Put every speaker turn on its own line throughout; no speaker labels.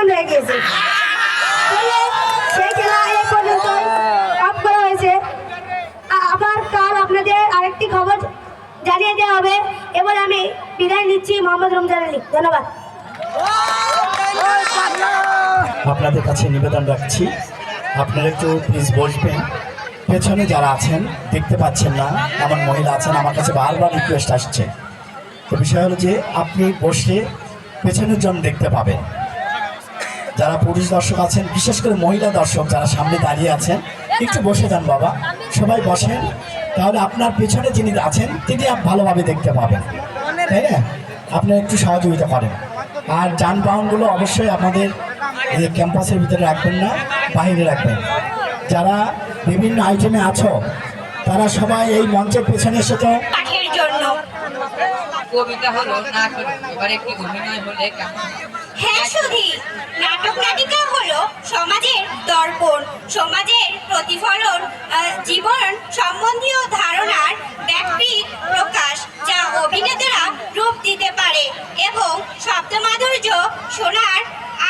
Champion হয়ে সেই করা হয়েছে। আবার আপনাদের আরেকটি খবর জানিয়ে দেওয়া হবে। আমি নিচ্ছি ধন্যবাদ।
আপনাদের কাছে নিবেদন রাখছি, আপনারা একটু প্লিজ বসবেন। পেছনে যারা আছেন, দেখতে পাচ্ছেন না আমার মহিলা আছেন, আমার কাছে বারবার রিকোয়েস্ট আসছে। তো বিষয় হলো যে আপনি বসে পেছনের জন দেখতে পাবেন। যারা পুরুষ দর্শক আছেন, বিশেষ করে মহিলা দর্শক যারা সামনে দাঁড়িয়ে আছেন, একটু বসে যান বাবা। সবাই বসেন। তাহলে আপনার পেছনে যিনি আছেন, তিনি ভালোভাবে দেখতে পাবেন। তাই না? আপনি একটু সহযোগিতা করেন। আর যানবাহনগুলো অবশ্যই আমাদের ক্যাম্পাসের ভিতরে রাখবেন না, বাইরে রাখবেন। যারা বিভিন্ন আইটেমে আছো, তারা সবাই এই মঞ্চের পেছনে এসে তো
কবিতা হলো নাটক এবার একটি অভিনয় হলে কেমন? হয়?
সুধি নাটক নাটিকা হলো সমাজের দর্পণ, সমাজের প্রতিফলন জীবন সম্বন্ধীয় ধারণার ব্যাপক প্রকাশ, যা অভিনেতারা রূপ দিতে পারে এবং শব্দমাধুর্য শোনার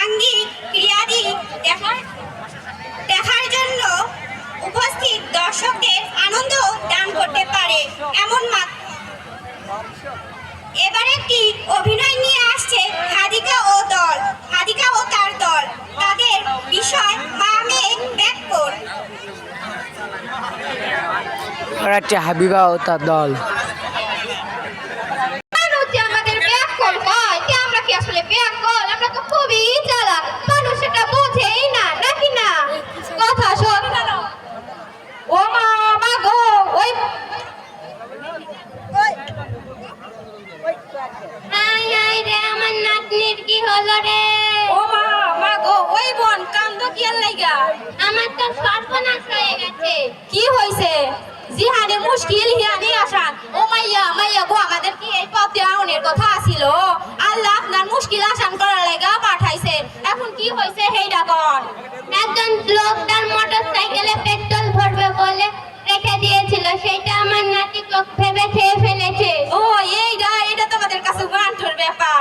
আঙ্গিক ক্রিয়াদি দেখার দেখার জন্য উপস্থিত দর্শকদের আনন্দ দান করতে পারে এমন এবার একটি অভিনয় নিয়ে আসছে হাদিকা ও দল। হাদিকা ও তার দল। তাদের বিষয় মা মেয়ে
করাচ্ছে হাবিবা ও তার দল।
নাতনির কি হলো রে
ও মা মা গো ওই বোন কান্দ কি আর লাইগা?
আমার তো সর্বনাশ হয়ে গেছে।
কি হইছে? জিহানে মুশকিল হিয়ানি আসান। ও মাইয়া মাইয়া গো আমাদের কি এই পথে আউনের কথা আছিল? আল্লাহ আপনার মুশকিল আসান করার লাগা পাঠাইছে। এখন কি হইছে হেইডা কর
একজন লোক তার মোটর সাইকেলে পেট্রোল ভরবে বলে রেখে দিয়েছিল। সেটা আমার নাতি ভেবে খেয়ে ফেলেছে।
ও এইডা এটা তোমাদের কাছে বান্টুর ব্যাপার।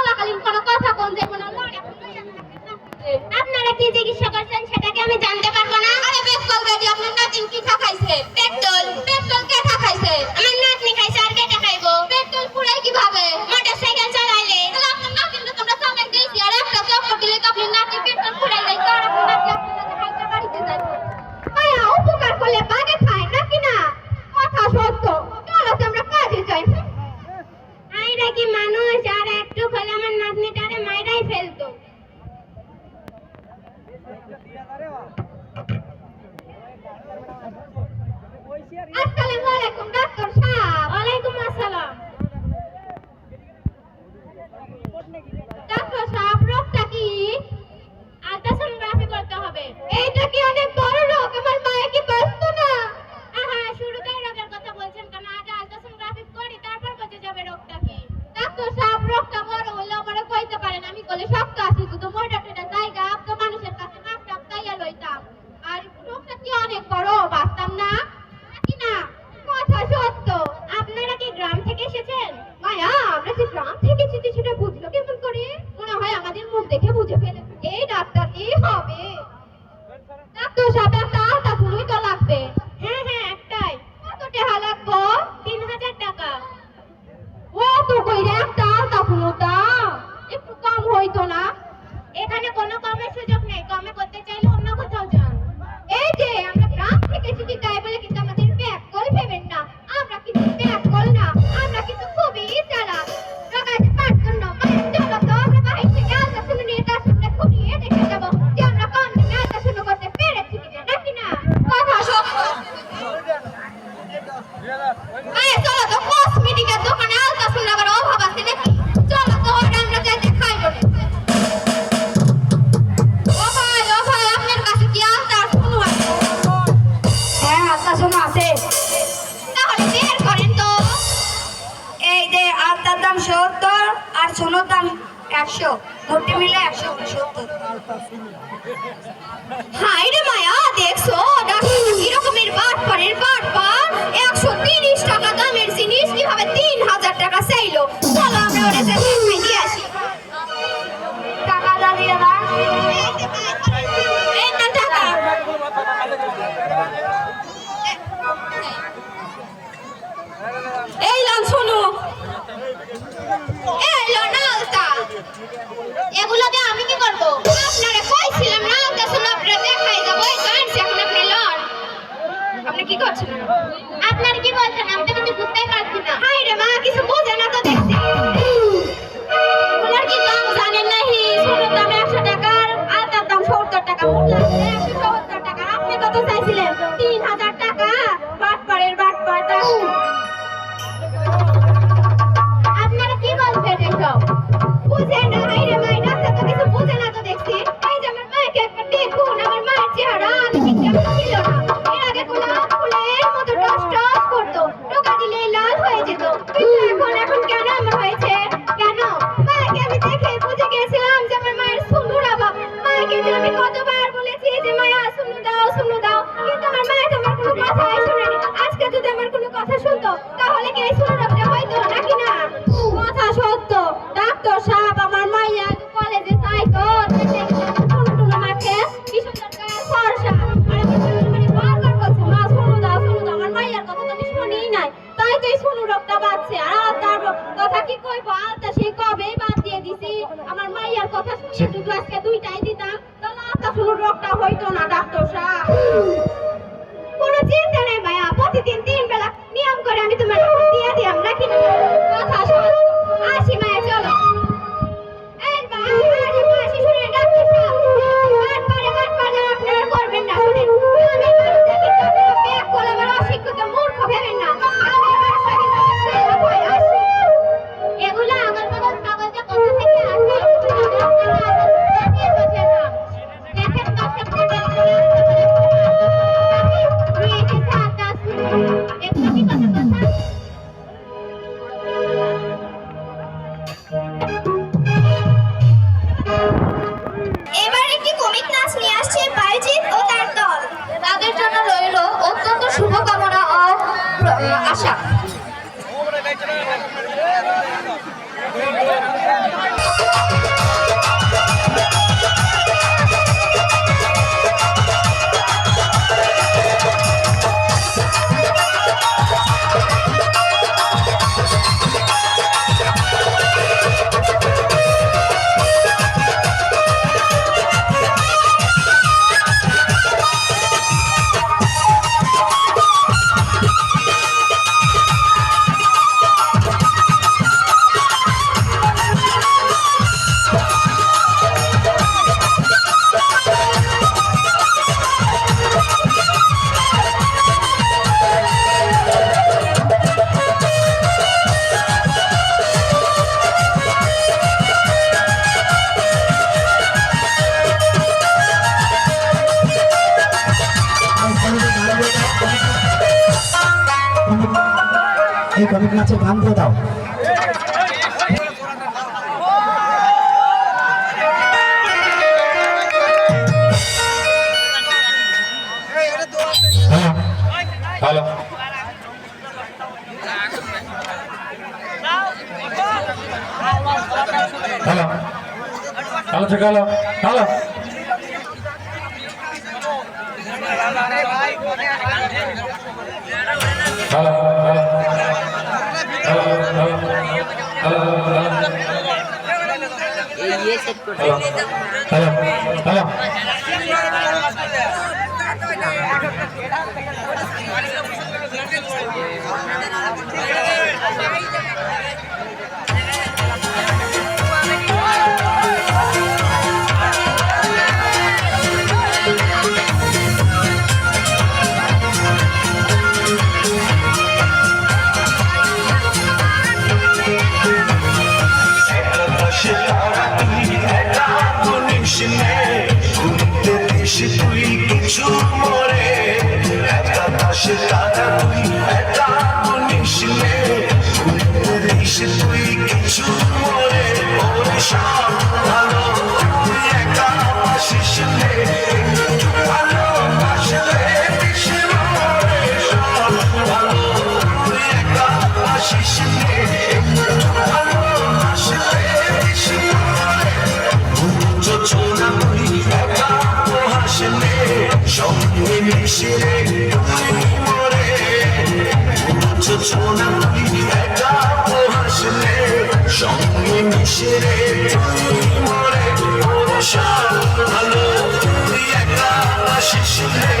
没有 সেটা বুঝলো কেমন করে? মনে হয় আমাদের মুখ দেখে বুঝে ফেলে Signore. তোমার আমার কোনো
কথা শুনতো তাহলে কে শুনো
ভালো
হ্যালো হ্যালো থেকে hello hello hello hello hello hello
Gracias. হাসিসলে ভালো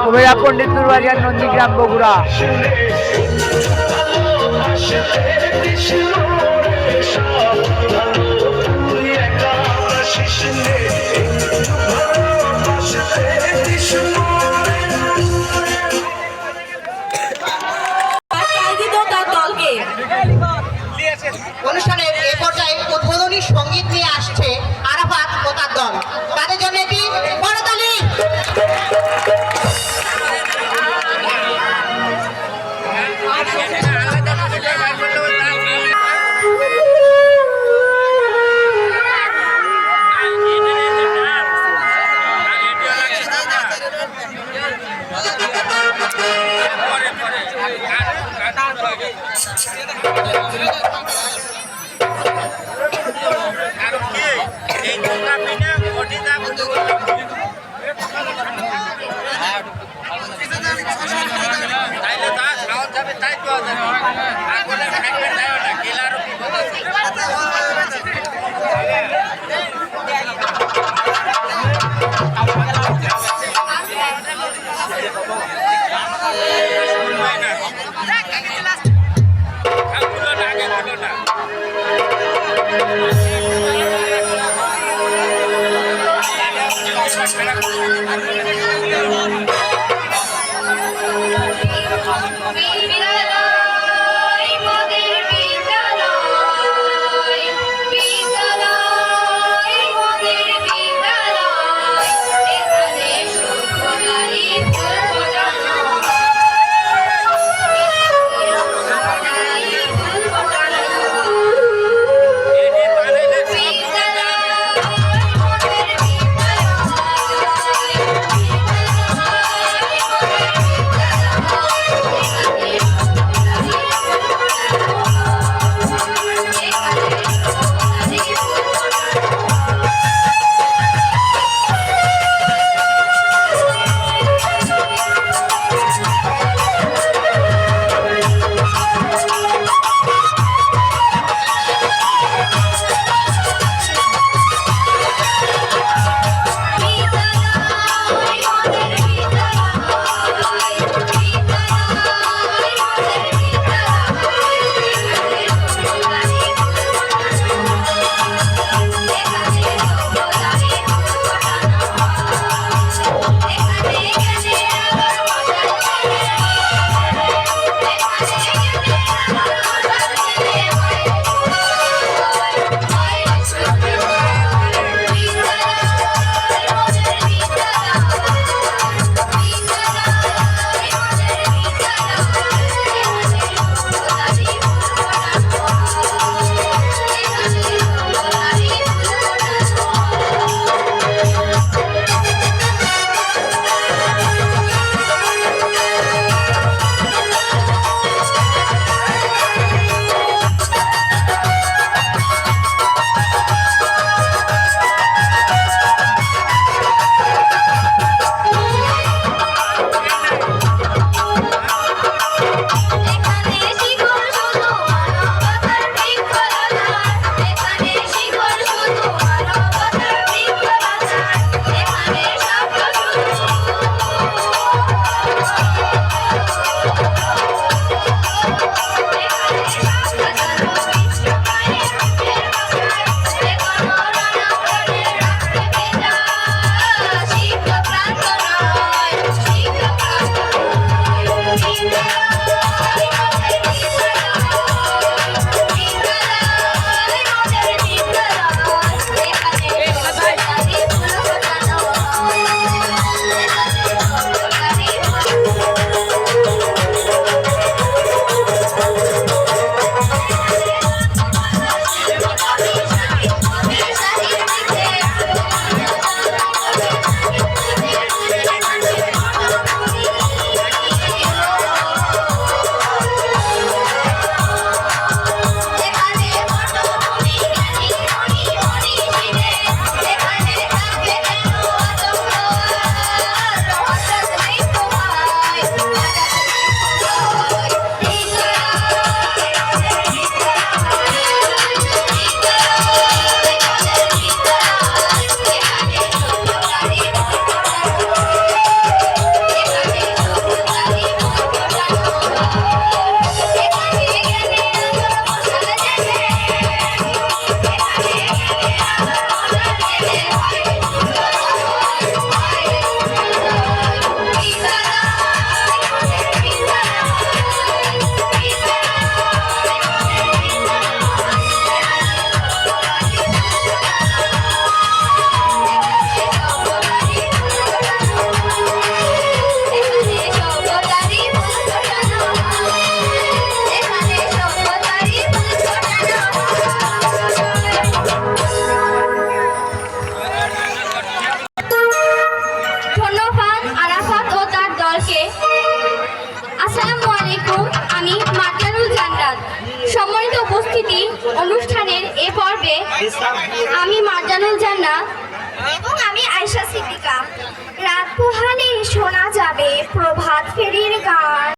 কুবেরা পণ্ডিত বাজার নন্দীগ্রাম বগুড়া।
তার
હતા જ આ કોલેજ ફેક્ટર થયો હતા કેલા રૂપી બધા